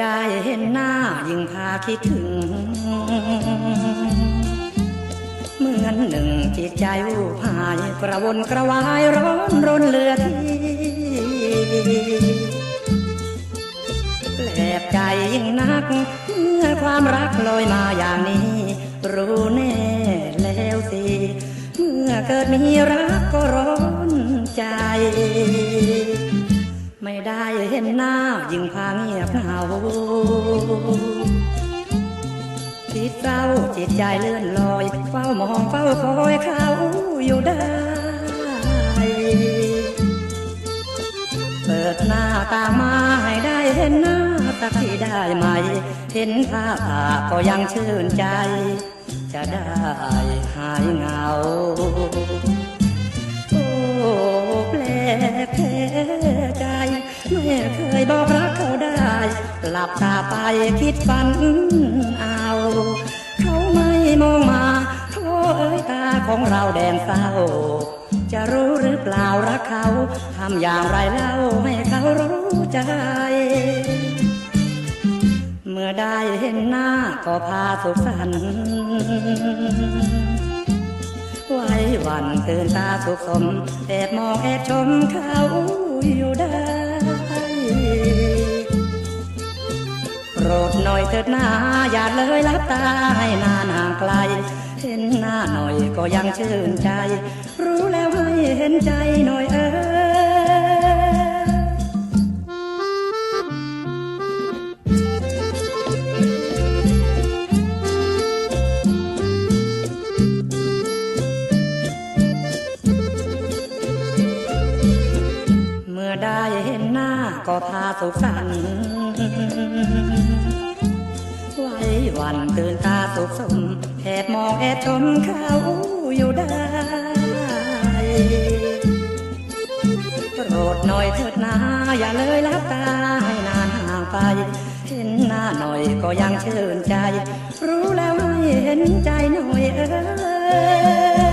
ได้เห็นหน้ายิ่งพาคิดถึง เหมือนหนึ่งจิตใจวูบหายกระวนกระวายร้อนรนเลือทีแปลกใจยิ่งนักเมื่อความรักลอยมาอย่างนี้ รู้แน่แล้วสิ เมื่อเกิดมีรักก็ร้อนใจ ไม่ได้เห็นหน้ายิ่งพาเงียบเหงาจิตเศร้าจิตใจเลื่อนลอย เฝ้ามองเฝ้าคอยเขาอยู่ได้ เปิดหน้าตามาให้ได้เห็นหน้าสักที่ได้ไหม เห็นภาพก็ยังชื่นใจ จะได้หายเหงา ลับตาไปคิดฝันเอา เขาไม่มองมาโทษเอ้ยตาของเราแดงเศร้า จะรู้หรือเปล่ารักเขาทำอย่างไรเล่าให้เขารู้ใจ เมื่อได้เห็นหน้าก็พาสุขสันต์ไว้วันตื่นตาสุขสมแอบมองแอบชมเขาอยู่ได้ รดหน่อยเถิดหน้าอย่าเลยลับตาให้นานห่างไกล เห็นหน้าหน่อยก็ยังชื่นใจ รู้แล้ว ก็พาสุขสันไว้วันตื่นตาสุขสมแอบมองแอบชมเขาอยู่ได้โปรดหน่อยเถิดนาอย่าเลยลับตาให้นานห่างไปเห็นหน้าหน่อยก็ยังชื่นใจ รู้แล้วให้เห็นใจหน่อยเออ